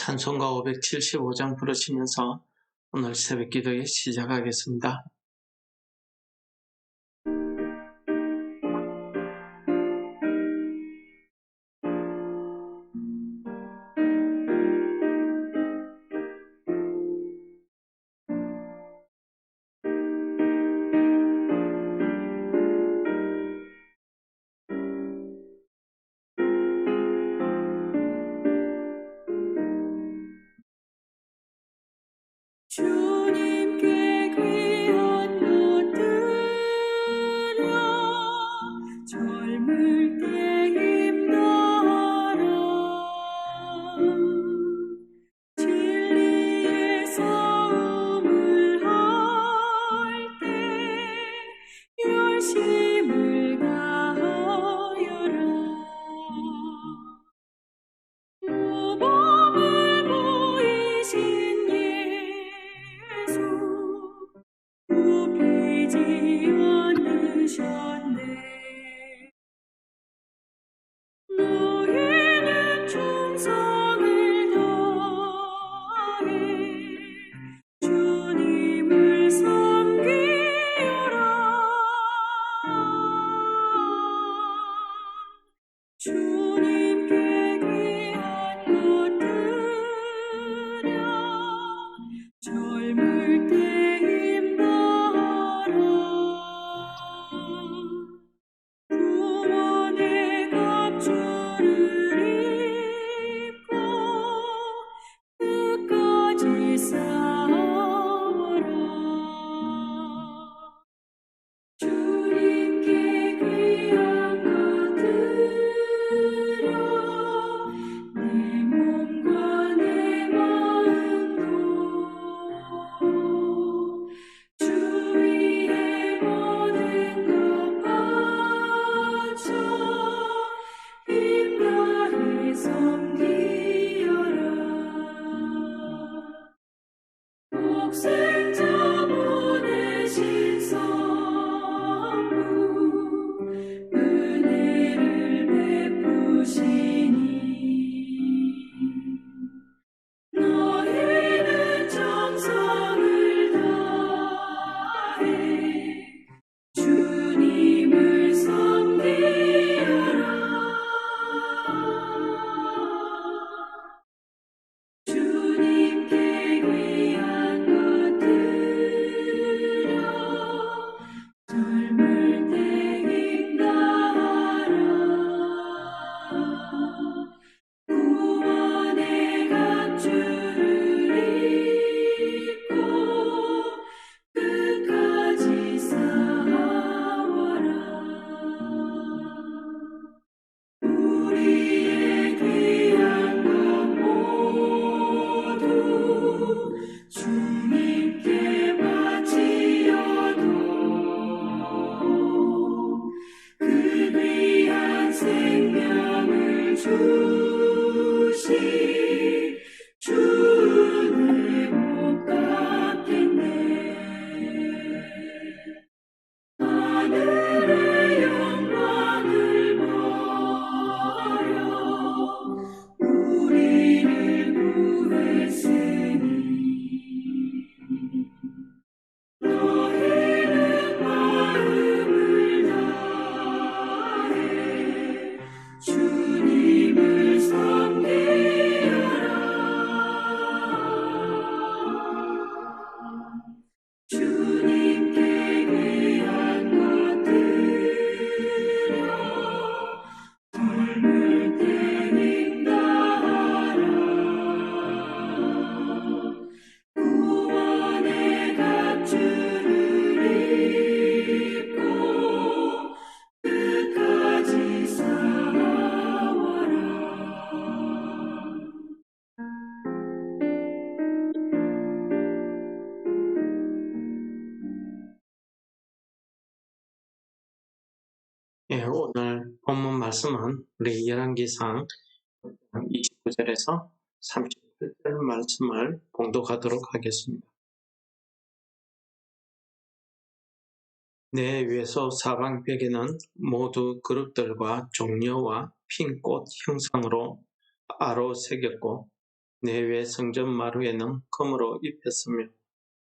찬송가 575장 부르시면서 오늘 새벽 기도에 시작하겠습니다. 말씀은 우리 열왕기상 29절에서 38절 말씀을 봉독하도록 하겠습니다. 내 외소 사방벽에는 모두 그룹들과 종려와 핀 꽃 형상으로 아로 새겼고 내외 성전 마루에는 금으로 입혔으며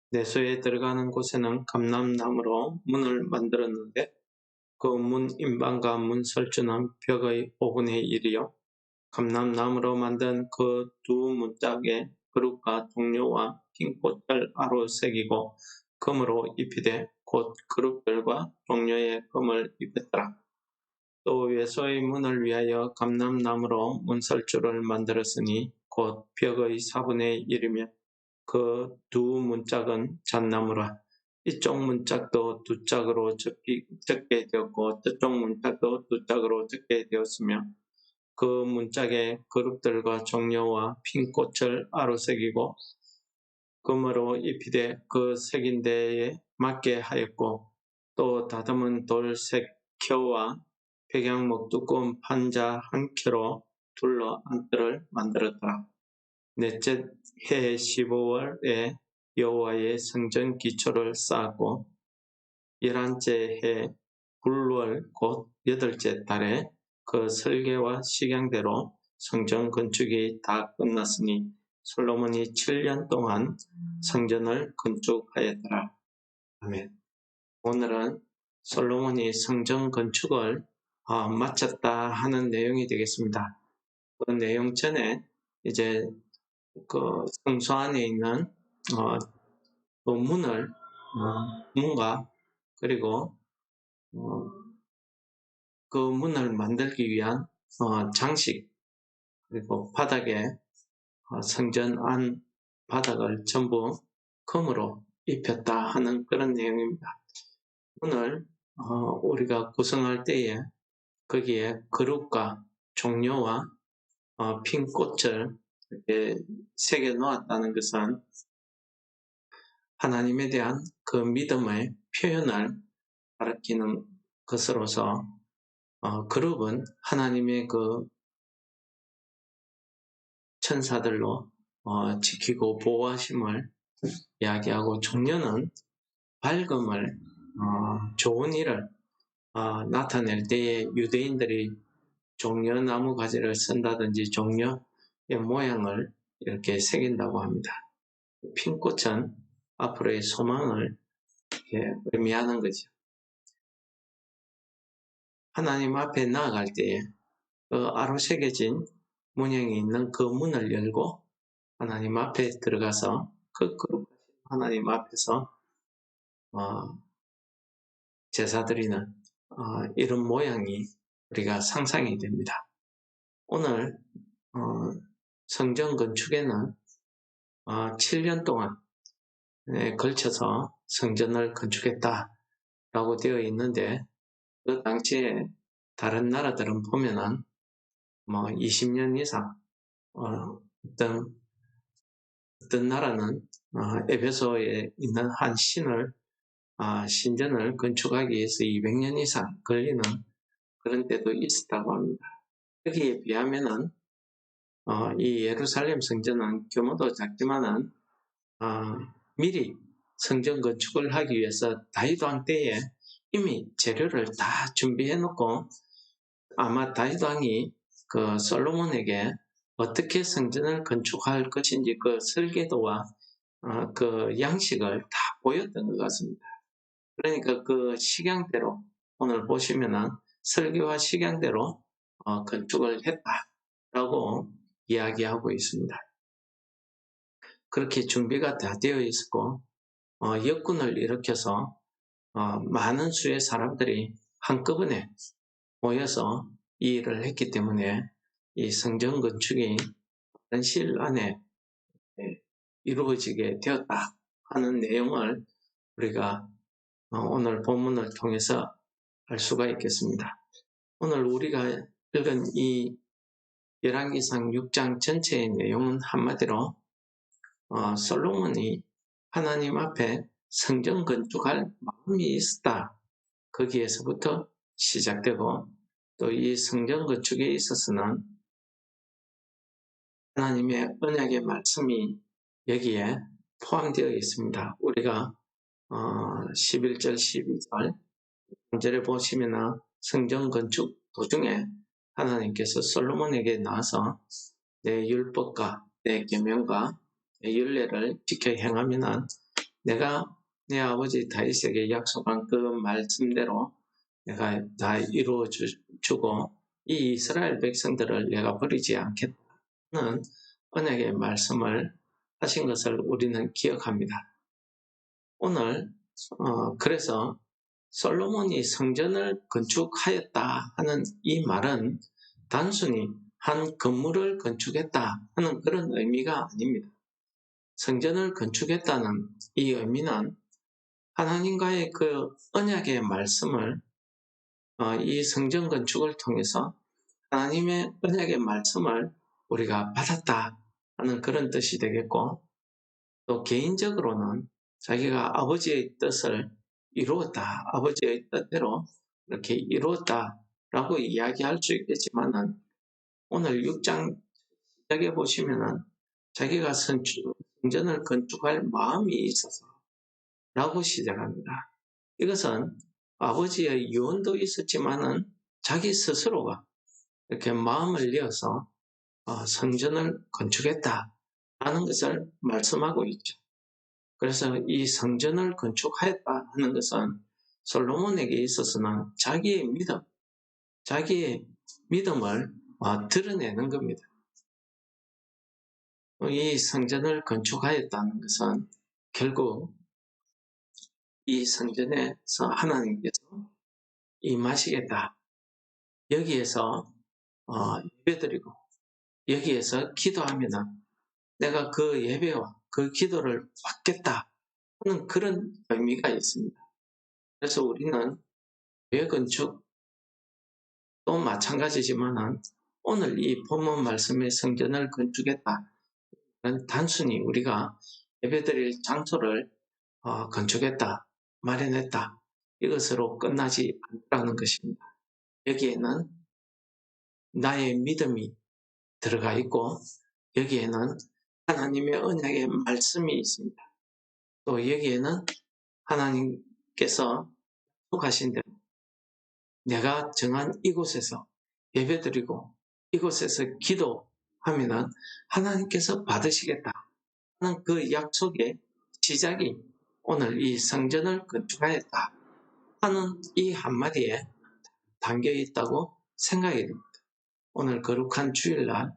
내소에 들어가는 곳에는 감람나무로 문을 만들었는데 그문 인방과 문 설주는 벽의 5분의 1이요 감람나무로 만든 그 두 문짝에 그룹과 동료와 핑꽃을 아로 새기고 금으로 입히되 곧 그룹들과 동료의 금을 입혔더라. 또 외소의 문을 위하여 감람나무로 문설주를 만들었으니 곧 벽의 4분의 1이며 그 두 문짝은 잣나무라. 이쪽 문짝도 두 짝으로 적기, 적게 되었고 저쪽 문짝도 두 짝으로 적게 되었으며 그 문짝에 그룹들과 종려와 핀꽃을 아로 새기고 금으로 입히되 그 새긴 데에 맞게 하였고 또 다듬은 돌 색 켜와 백양목 두꺼운 판자 한 켜로 둘러 안뜰을 만들었더라. 넷째 해 15월에 여호와의 성전 기초를 쌓았고 열한째 해 불월 곧 여덟째 달에 그 설계와 식양대로 성전 건축이 다 끝났으니 솔로몬이 7년 동안 성전을 건축하였더라. 아멘. 오늘은 솔로몬이 성전 건축을 어, 마쳤다 하는 내용이 되겠습니다. 그 내용 전에 이제 그 성소 안에 있는 어, 그 문을 어, 문과 그리고 어, 그 문을 만들기 위한 어, 장식 그리고 바닥에 어, 성전 안 바닥을 전부 금으로 입혔다 하는 그런 내용입니다. 문을 어, 우리가 구성할 때에 거기에 그룹과 종료와 어, 핀 꽃을 이렇게 새겨 놓았다는 것은 하나님에 대한 그 믿음의 표현을 가리키는 것으로서 어, 그룹은 하나님의 그 천사들로 어, 지키고 보호하심을 이야기하고 종려는 밝음을 어, 좋은 일을 어, 나타낼 때에 유대인들이 종려 나무 가지를 쓴다든지 종려의 모양을 이렇게 새긴다고 합니다. 핀꽃은 앞으로의 소망을 의미하는 거죠. 하나님 앞에 나아갈 때에 그 아로 새겨진 문양이 있는 그 문을 열고 하나님 앞에 들어가서 그 거룩하신 하나님 앞에서 어, 제사 드리는 어, 이런 모양이 우리가 상상이 됩니다. 오늘 어, 성전 건축에는 7년 동안 걸쳐서 성전을 건축했다라고 되어 있는데 그 당시에 다른 나라들은 보면은 뭐 20년 이상 어, 떤 어떤 나라는 어, 에베소에 있는 한 신을 아, 신전을 건축하기 위해서 200년 이상 걸리는 그런 때도 있었다고 합니다. 여기에 비하면은 어, 이 예루살렘 성전은 규모도 작지만은 어, 미리 성전 건축을 하기 위해서 다윗 왕 때에 이미 재료를 다 준비해 놓고 아마 다윗 왕이 그 솔로몬에게 어떻게 성전을 건축할 것인지 그 설계도와 어, 그 양식을 다 보였던 것 같습니다. 그러니까 그 식양대로 오늘 보시면은 설계와 식양대로 어, 건축을 했다라고 이야기하고 있습니다. 그렇게 준비가 다 되어 있었고 어, 역군을 일으켜서 어, 많은 수의 사람들이 한꺼번에 모여서 이 일을 했기 때문에 이 성전 건축이 시일 안에 예, 이루어지게 되었다 하는 내용을 우리가 어, 오늘 본문을 통해서 알 수가 있겠습니다. 오늘 우리가 읽은 이 열왕기상 6장 전체의 내용은 한마디로 어, 솔로몬이 하나님 앞에 성전 건축할 마음이 있었다. 거기에서부터 시작되고 또 이 성전 건축에 있어서는 하나님의 언약의 말씀이 여기에 포함되어 있습니다. 우리가 어, 11절, 12절 3절에 보시면 성전 건축 도중에 하나님께서 솔로몬에게 나와서 내 율법과 내 계명과 내 윤례를 지켜 행하면은 내가 내 아버지 다윗에게 약속한 그 말씀대로 내가 다 이루어 주, 주고 이 이스라엘 백성들을 내가 버리지 않겠다는 언약의 말씀을 하신 것을 우리는 기억합니다. 오늘 어, 그래서 솔로몬이 성전을 건축하였다 하는 이 말은 단순히 한 건물을 건축했다 하는 그런 의미가 아닙니다. 성전을 건축했다는 이 의미는 하나님과의 그 언약의 말씀을 어, 이 성전 건축을 통해서 하나님의 언약의 말씀을 우리가 받았다 하는 그런 뜻이 되겠고 또 개인적으로는 자기가 아버지의 뜻을 이루었다. 아버지의 뜻대로 이렇게 이루었다라고 이야기할 수 있겠지만은 오늘 6장 시작에 보시면은 자기가 성전을 건축할 마음이 있어서 라고 시작합니다. 이것은 아버지의 유언도 있었지만은 자기 스스로가 이렇게 마음을 내어서 어, 성전을 건축했다 하는 것을 말씀하고 있죠. 그래서 이 성전을 건축하였다 하는 것은 솔로몬에게 있어서는 자기의 믿음, 자기의 믿음을 어, 드러내는 겁니다. 이 성전을 건축하였다는 것은 결국 이 성전에서 하나님께서 임하시겠다. 여기에서 어, 예배드리고 여기에서 기도하면은 내가 그 예배와 그 기도를 받겠다 하는 그런 의미가 있습니다. 그래서 우리는 교회 건축 또 마찬가지지만은 오늘 이 본문 말씀의 성전을 건축했다. 단순히 우리가 예배드릴 장소를 어, 건축했다, 마련했다 이것으로 끝나지 않다는 것입니다. 여기에는 나의 믿음이 들어가 있고 여기에는 하나님의 언약의 말씀이 있습니다. 또 여기에는 하나님께서 약속하신 대로 내가 정한 이곳에서 예배드리고 이곳에서 기도 하면은 하나님께서 받으시겠다 하는 그 약속의 시작이 오늘 이 성전을 건축하였다 하는 이 한마디에 담겨 있다고 생각이 됩니다. 오늘 거룩한 주일날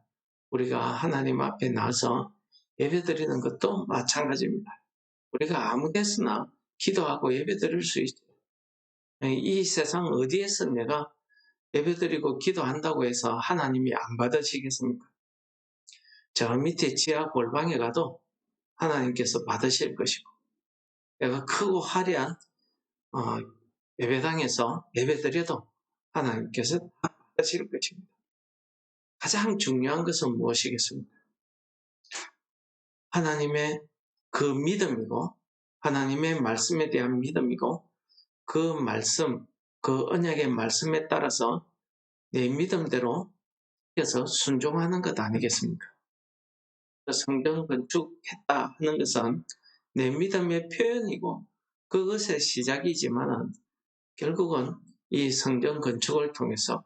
우리가 하나님 앞에 나서 예배드리는 것도 마찬가지입니다. 우리가 아무 데서나 기도하고 예배드릴 수 있죠. 이 세상 어디에서 내가 예배드리고 기도한다고 해서 하나님이 안 받으시겠습니까? 저 밑에 지하 골방에 가도 하나님께서 받으실 것이고 내가 크고 화려한 어, 예배당에서 예배드려도 하나님께서 받으실 것입니다. 가장 중요한 것은 무엇이겠습니까? 하나님의 그 믿음이고 하나님의 말씀에 대한 믿음이고 그 말씀, 그 언약의 말씀에 따라서 내 믿음대로 해서 순종하는 것 아니겠습니까? 성경 건축했다 하는 것은 내 믿음의 표현이고 그것의 시작이지만은 결국은 이 성전 건축을 통해서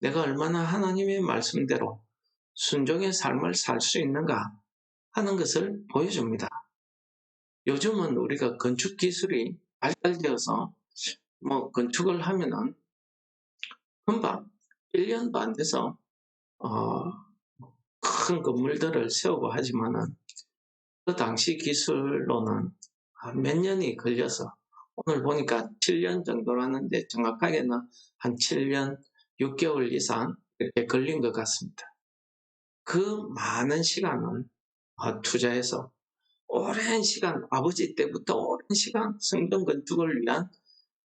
내가 얼마나 하나님의 말씀대로 순종의 삶을 살 수 있는가 하는 것을 보여줍니다. 요즘은 우리가 건축 기술이 발달되어서 뭐 건축을 하면은 금방 1년도 안 돼서 어, 큰 건물들을 세우고 하지만은 그 당시 기술로는 몇 년이 걸려서 오늘 보니까 7년 정도라는데 정확하게는 한 7년 6개월 이상 이렇게 걸린 것 같습니다. 그 많은 시간을 어, 투자해서 오랜 시간 아버지 때부터 오랜 시간 성전 건축을 위한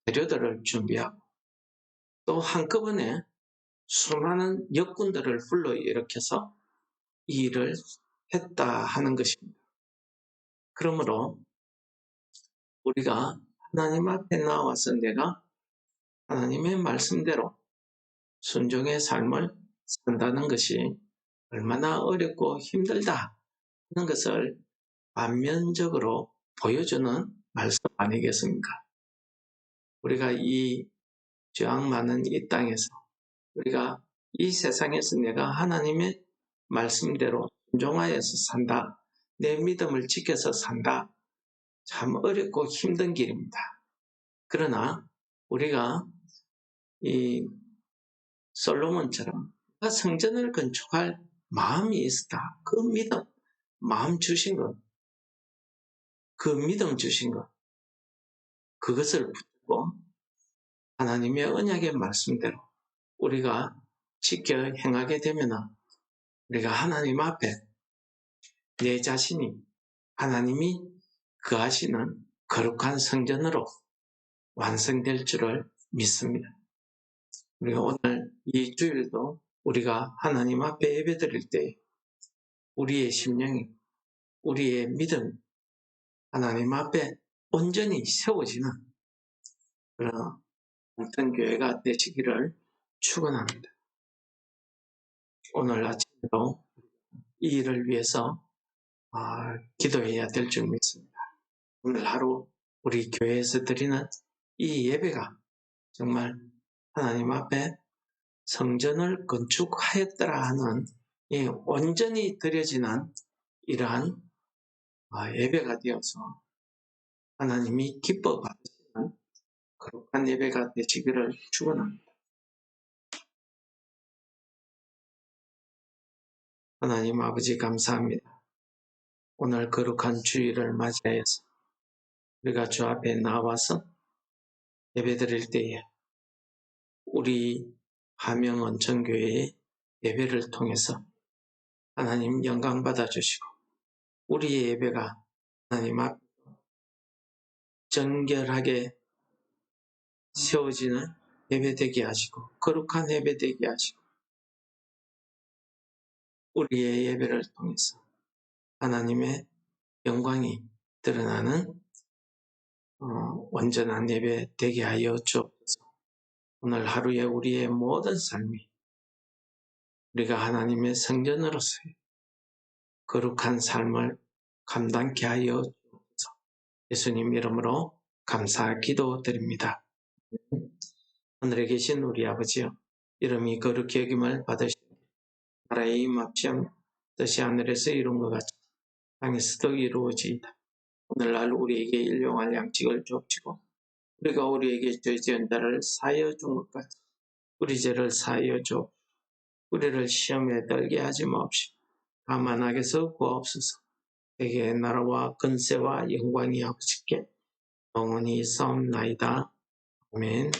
재료들을 준비하고 또 한꺼번에 수많은 역군들을 불러 일으켜서 이 일을 했다 하는 것입니다. 그러므로 우리가 하나님 앞에 나와서 내가 하나님의 말씀대로 순종의 삶을 산다는 것이 얼마나 어렵고 힘들다 하는 것을 반면적으로 보여주는 말씀 아니겠습니까? 우리가 이 죄악 많은 이 땅에서 우리가 이 세상에서 내가 하나님의 말씀대로 순종하여서 산다. 내 믿음을 지켜서 산다. 참 어렵고 힘든 길입니다. 그러나 우리가 이 솔로몬처럼 성전을 건축할 마음이 있었다. 그 믿음, 마음 주신 것, 그 믿음 주신 것, 그것을 붙들고 하나님의 언약의 말씀대로 우리가 지켜 행하게 되면 우리가 하나님 앞에 내 자신이 하나님이 그 하시는 거룩한 성전으로 완성될 줄을 믿습니다. 우리가 오늘 이 주일도 우리가 하나님 앞에 예배 드릴 때 우리의 심령이 우리의 믿음 하나님 앞에 온전히 세워지는 그런 어떤 교회가 되시기를 축원합니다. 오늘 아침에도 이 일을 위해서 아, 기도해야 될 줄 믿습니다. 오늘 하루 우리 교회에서 드리는 이 예배가 정말 하나님 앞에 성전을 건축하였더라 하는 이 온전히 드려지는 이러한 아, 예배가 되어서 하나님이 기뻐 받으시는 거룩한 예배가 되시기를 축원합니다. 하나님 아버지 감사합니다. 오늘 거룩한 주일을 맞이하여서 우리가 주 앞에 나와서 예배드릴 때에 우리 하명원천교회의 예배를 통해서 하나님 영광 받아주시고 우리의 예배가 하나님 앞 정결하게 세워지는 예배되게 하시고 거룩한 예배되게 하시고 우리의 예배를 통해서 하나님의 영광이 드러나는 어, 온전한 예배 되게 하여 주옵소서. 오늘 하루에 우리의 모든 삶이 우리가 하나님의 성전으로서의 거룩한 삶을 감당케 하여 주옵소서. 예수님 이름으로 감사 기도드립니다. 하늘에 계신 우리 아버지여 이름이 거룩히 여김을 받으시고 나라의 임합시험 뜻이 하늘에서 이룬 것 같이 땅에서도 이루어지이다. 오늘날 우리에게 일용할 양식을 주옵시고 우리가 우리에게 죄 지은 자를 사하여 준 것 같이 우리 죄를 사하여 주옵 우리를 시험에 들게 하지 마옵시고 다만 악에서 구하옵소서 내게 나라와 근세와 영광이 아버지께 영원히 싸움나이다. 아멘